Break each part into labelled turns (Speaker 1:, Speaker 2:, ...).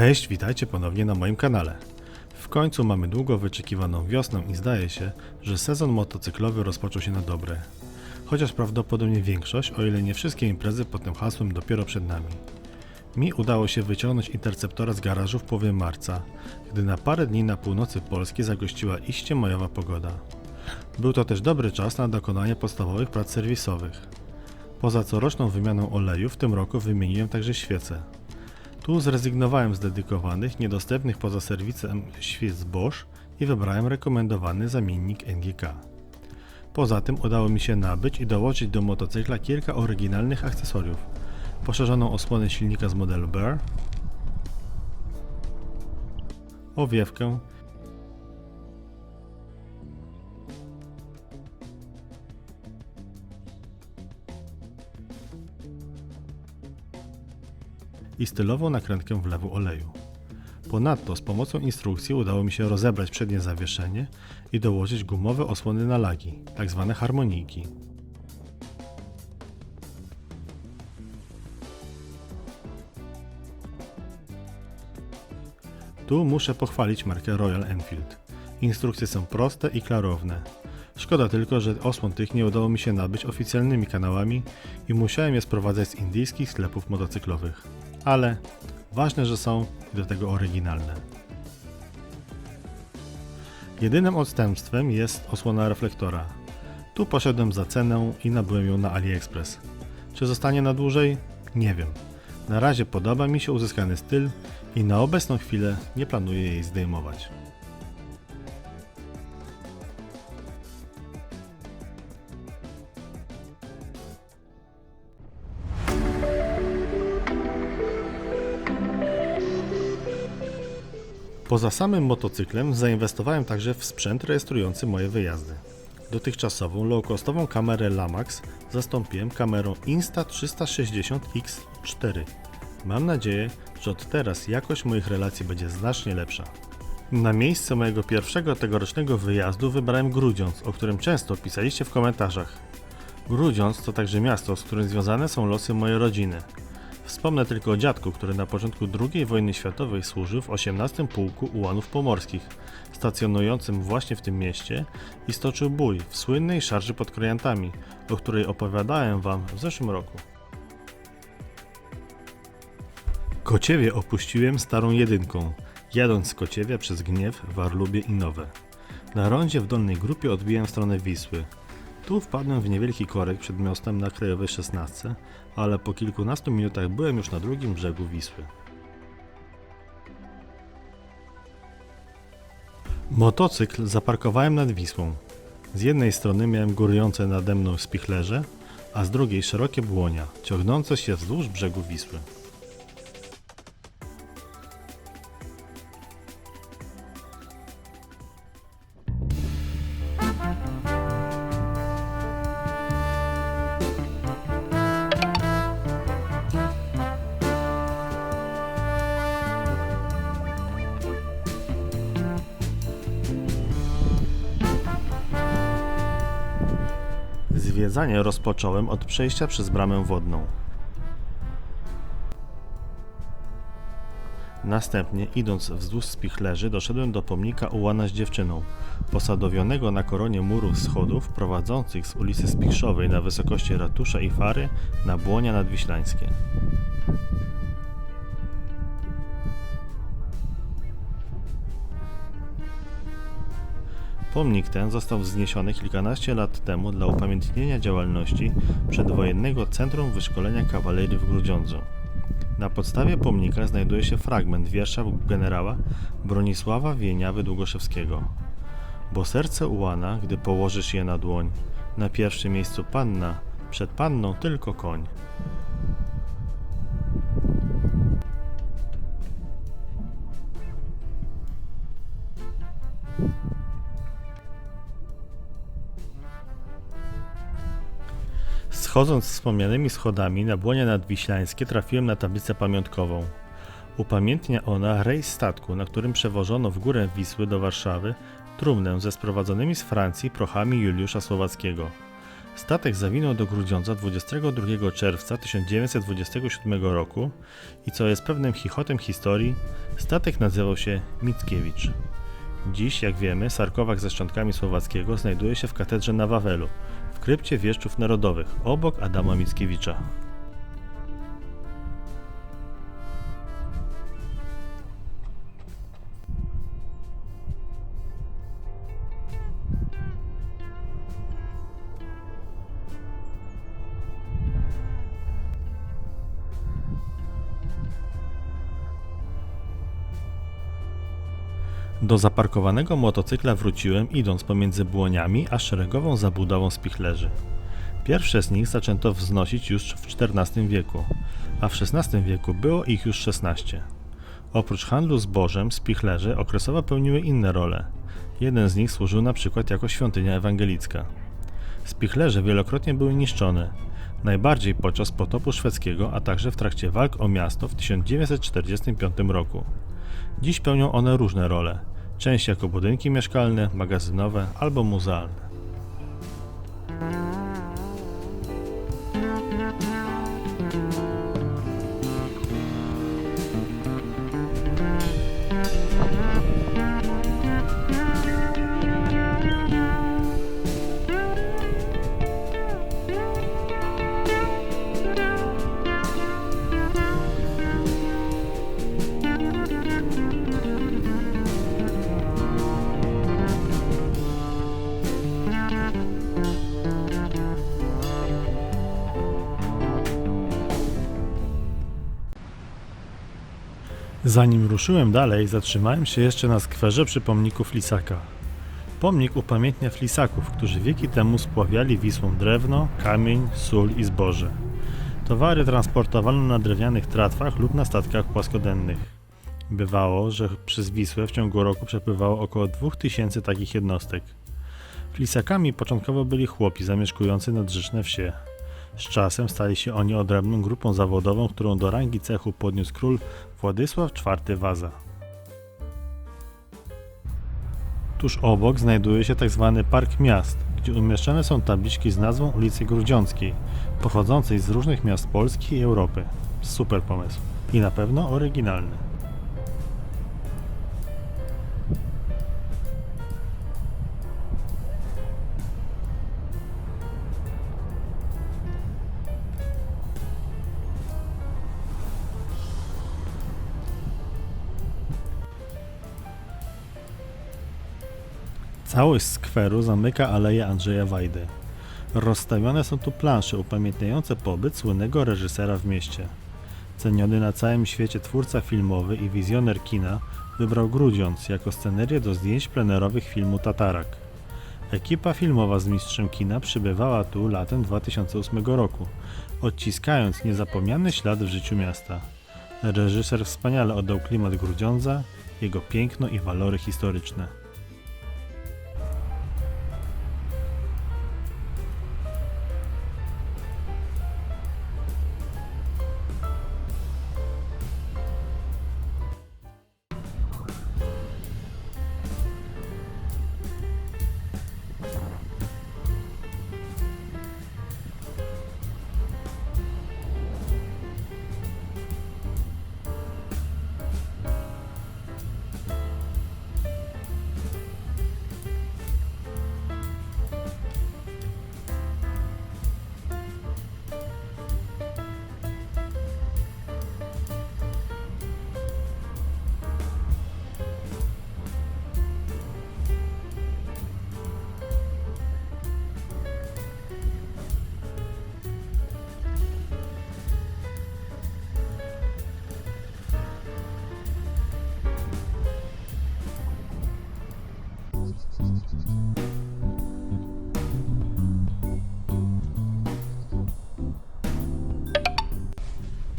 Speaker 1: Cześć, witajcie ponownie na moim kanale. W końcu mamy długo wyczekiwaną wiosnę i zdaje się, że sezon motocyklowy rozpoczął się na dobre. Chociaż prawdopodobnie większość, o ile nie wszystkie imprezy pod tym hasłem dopiero przed nami. Mi udało się wyciągnąć interceptora z garażu w połowie marca, gdy na parę dni na północy Polski zagościła iście majowa pogoda. Był to też dobry czas na dokonanie podstawowych prac serwisowych. Poza coroczną wymianą oleju w tym roku wymieniłem także świece. Tu zrezygnowałem z dedykowanych, niedostępnych poza serwisem świec Bosch i wybrałem rekomendowany zamiennik NGK. Poza tym udało mi się nabyć i dołożyć do motocykla kilka oryginalnych akcesoriów. Poszerzoną osłonę silnika z modelu Bear, owiewkę i stylową nakrętkę wlewu oleju. Ponadto z pomocą instrukcji udało mi się rozebrać przednie zawieszenie i dołożyć gumowe osłony na lagi, tak zwane harmonijki. Tu muszę pochwalić markę Royal Enfield. Instrukcje są proste i klarowne. Szkoda tylko, że osłon tych nie udało mi się nabyć oficjalnymi kanałami i musiałem je sprowadzać z indyjskich sklepów motocyklowych. Ale ważne, że są do tego oryginalne. Jedynym odstępstwem jest osłona reflektora. Tu poszedłem za cenę i nabyłem ją na AliExpress. Czy zostanie na dłużej? Nie wiem. Na razie podoba mi się uzyskany styl i na obecną chwilę nie planuję jej zdejmować. Poza samym motocyklem zainwestowałem także w sprzęt rejestrujący moje wyjazdy. Dotychczasową low-costową kamerę Lamax zastąpiłem kamerą Insta360X4. Mam nadzieję, że od teraz jakość moich relacji będzie znacznie lepsza. Na miejsce mojego pierwszego tegorocznego wyjazdu wybrałem Grudziądz, o którym często pisaliście w komentarzach. Grudziądz to także miasto, z którym związane są losy mojej rodziny. Wspomnę tylko o dziadku, który na początku II wojny światowej służył w 18 Pułku Ułanów Pomorskich, stacjonującym właśnie w tym mieście i stoczył bój w słynnej szarży pod Krojantami, o której opowiadałem Wam w zeszłym roku. Kociewie opuściłem starą jedynką, jadąc z Kociewia przez Gniew, Warlubie i Nowe. Na rondzie w dolnej grupie odbiłem w stronę Wisły. Tu wpadłem w niewielki korek przed miastem na Krajowej 16, ale po kilkunastu minutach byłem już na drugim brzegu Wisły. Motocykl zaparkowałem nad Wisłą. Z jednej strony miałem górujące nade mną spichlerze, a z drugiej szerokie błonia, ciągnące się wzdłuż brzegu Wisły. Zwiedzanie rozpocząłem od przejścia przez bramę wodną. Następnie, idąc wzdłuż spichlerzy, doszedłem do pomnika Ułana z dziewczyną, posadowionego na koronie murów schodów prowadzących z ulicy Spichrzowej na wysokości ratusza i fary na Błonia nadwiślańskie. Pomnik ten został wzniesiony kilkanaście lat temu dla upamiętnienia działalności przedwojennego Centrum Wyszkolenia Kawalerii w Grudziądzu. Na podstawie pomnika znajduje się fragment wiersza generała Bronisława Wieniawy Długoszewskiego. Bo serce ułana, gdy położysz je na dłoń, na pierwszym miejscu panna, przed panną tylko koń. Schodząc wspomnianymi schodami na Błonie Nadwiślańskie trafiłem na tablicę pamiątkową. Upamiętnia ona rejs statku, na którym przewożono w górę Wisły do Warszawy trumnę ze sprowadzonymi z Francji prochami Juliusza Słowackiego. Statek zawinął do Grudziądza 22 czerwca 1927 roku i co jest pewnym chichotem historii, statek nazywał się Mickiewicz. Dziś, jak wiemy, sarkowag ze szczątkami słowackiego znajduje się w katedrze na Wawelu, w krypcie wieszczów narodowych, obok Adama Mickiewicza. Do zaparkowanego motocykla wróciłem idąc pomiędzy błoniami a szeregową zabudową spichlerzy. Pierwsze z nich zaczęto wznosić już w XIV wieku, a w XVI wieku było ich już 16. Oprócz handlu zbożem, spichlerze okresowo pełniły inne role. Jeden z nich służył na przykład jako świątynia ewangelicka. Spichlerze wielokrotnie były niszczone, najbardziej podczas potopu szwedzkiego, a także w trakcie walk o miasto w 1945 roku. Dziś pełnią one różne role, część jako budynki mieszkalne, magazynowe albo muzealne. Zanim ruszyłem dalej, zatrzymałem się jeszcze na skwerze przy pomniku Flisaka. Pomnik upamiętnia Flisaków, którzy wieki temu spławiali Wisłą drewno, kamień, sól i zboże. Towary transportowano na drewnianych tratwach lub na statkach płaskodennych. Bywało, że przez Wisłę w ciągu roku przepływało około 2000 takich jednostek. Flisakami początkowo byli chłopi zamieszkujący nadrzeczne wsie. Z czasem stali się oni odrębną grupą zawodową, którą do rangi cechu podniósł król Władysław IV Waza. Tuż obok znajduje się tzw. Park Miast, gdzie umieszczone są tabliczki z nazwą ulicy Grudziąckiej, pochodzącej z różnych miast Polski i Europy. Super pomysł. I na pewno oryginalny. Całość skweru zamyka aleja Andrzeja Wajdy. Rozstawione są tu plansze upamiętniające pobyt słynnego reżysera w mieście. Ceniony na całym świecie twórca filmowy i wizjoner kina wybrał Grudziądz jako scenerię do zdjęć plenerowych filmu Tatarak. Ekipa filmowa z mistrzem kina przybywała tu latem 2008 roku, odciskając niezapomniany ślad w życiu miasta. Reżyser wspaniale oddał klimat Grudziądza, jego piękno i walory historyczne.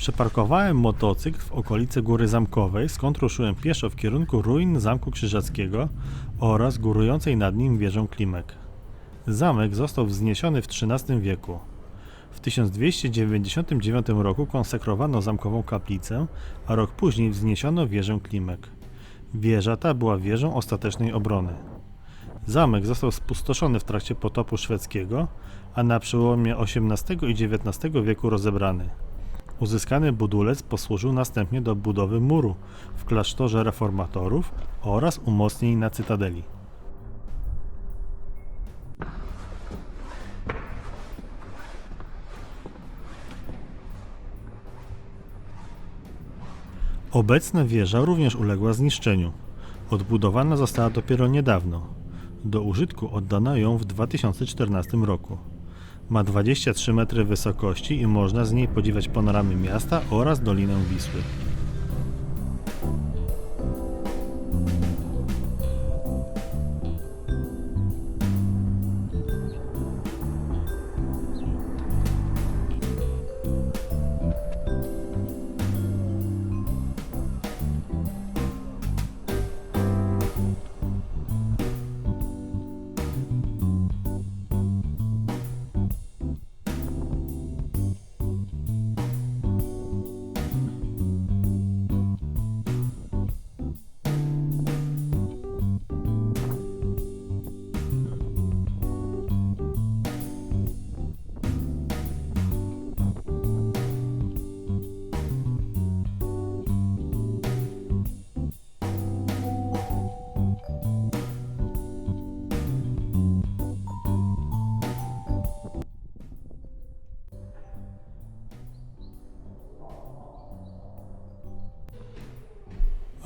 Speaker 1: Przeparkowałem motocykl w okolicy Góry Zamkowej, skąd ruszyłem pieszo w kierunku ruin Zamku Krzyżackiego oraz górującej nad nim wieżą Klimek. Zamek został wzniesiony w XIII wieku. W 1299 roku konsekrowano zamkową kaplicę, a rok później wzniesiono wieżę Klimek. Wieża ta była wieżą ostatecznej obrony. Zamek został spustoszony w trakcie potopu szwedzkiego, a na przełomie XVIII i XIX wieku rozebrany. Uzyskany budulec posłużył następnie do budowy muru w klasztorze reformatorów oraz umocnień na cytadeli. Obecna wieża również uległa zniszczeniu. Odbudowana została dopiero niedawno. Do użytku oddano ją w 2014 roku. Ma 23 metry wysokości i można z niej podziwiać panoramy miasta oraz Dolinę Wisły.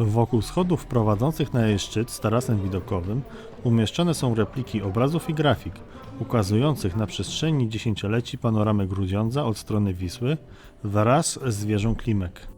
Speaker 1: Wokół schodów prowadzących na jej szczyt z tarasem widokowym umieszczone są repliki obrazów i grafik ukazujących na przestrzeni dziesięcioleci panoramę Grudziądza od strony Wisły wraz z wieżą Klimek.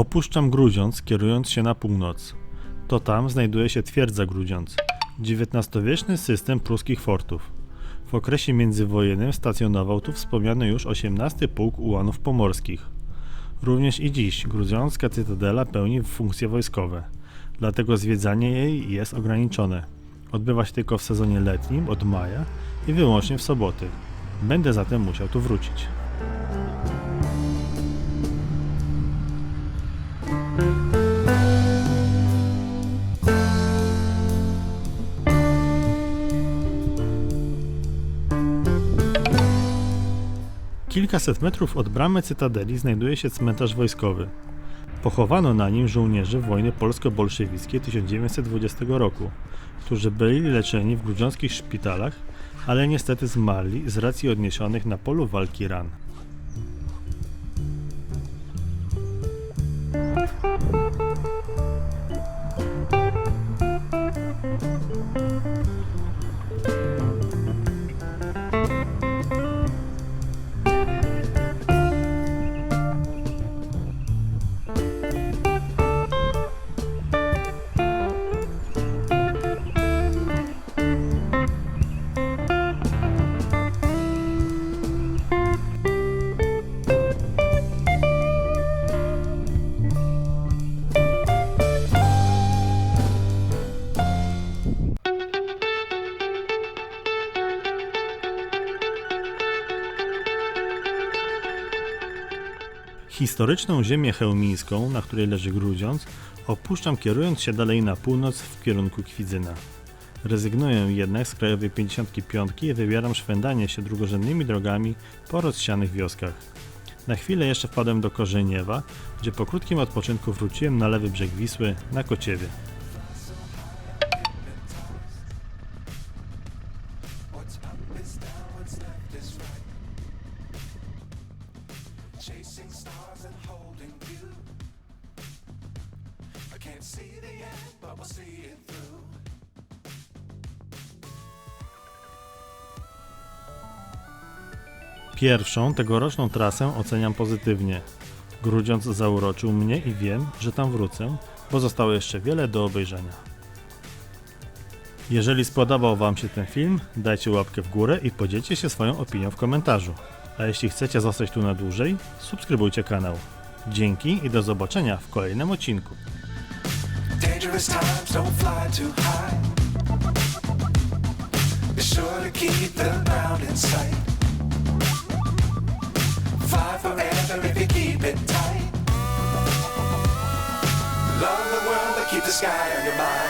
Speaker 1: Opuszczam Grudziądz, kierując się na północ. To tam znajduje się twierdza Grudziądz, XIX-wieczny system pruskich fortów. W okresie międzywojennym stacjonował tu wspomniany już XVIII Pułk Ułanów Pomorskich. Również i dziś grudziącka cytadela pełni funkcje wojskowe, dlatego zwiedzanie jej jest ograniczone. Odbywa się tylko w sezonie letnim od maja i wyłącznie w soboty. Będę zatem musiał tu wrócić. Kilkaset metrów od bramy cytadeli znajduje się cmentarz wojskowy. Pochowano na nim żołnierzy wojny polsko-bolszewickiej 1920 roku, którzy byli leczeni w grudziąckich szpitalach, ale niestety zmarli z racji odniesionych na polu walki ran. Historyczną ziemię chełmińską, na której leży Grudziądz, opuszczam kierując się dalej na północ w kierunku Kwidzyna. Rezygnuję jednak z krajowej 55 i wybieram szwendanie się drugorzędnymi drogami po rozsianych wioskach. Na chwilę jeszcze wpadłem do Korzeniewa, gdzie po krótkim odpoczynku wróciłem na lewy brzeg Wisły, na Kociewie. Pierwszą, tegoroczną trasę oceniam pozytywnie. Grudziądz zauroczył mnie i wiem, że tam wrócę, bo zostało jeszcze wiele do obejrzenia. Jeżeli spodobał Wam się ten film, dajcie łapkę w górę i podzielcie się swoją opinią w komentarzu. A jeśli chcecie zostać tu na dłużej, subskrybujcie kanał. Dzięki i do zobaczenia w kolejnym odcinku.
Speaker 2: Be sure to keep the ground in sight. the sky on your mind.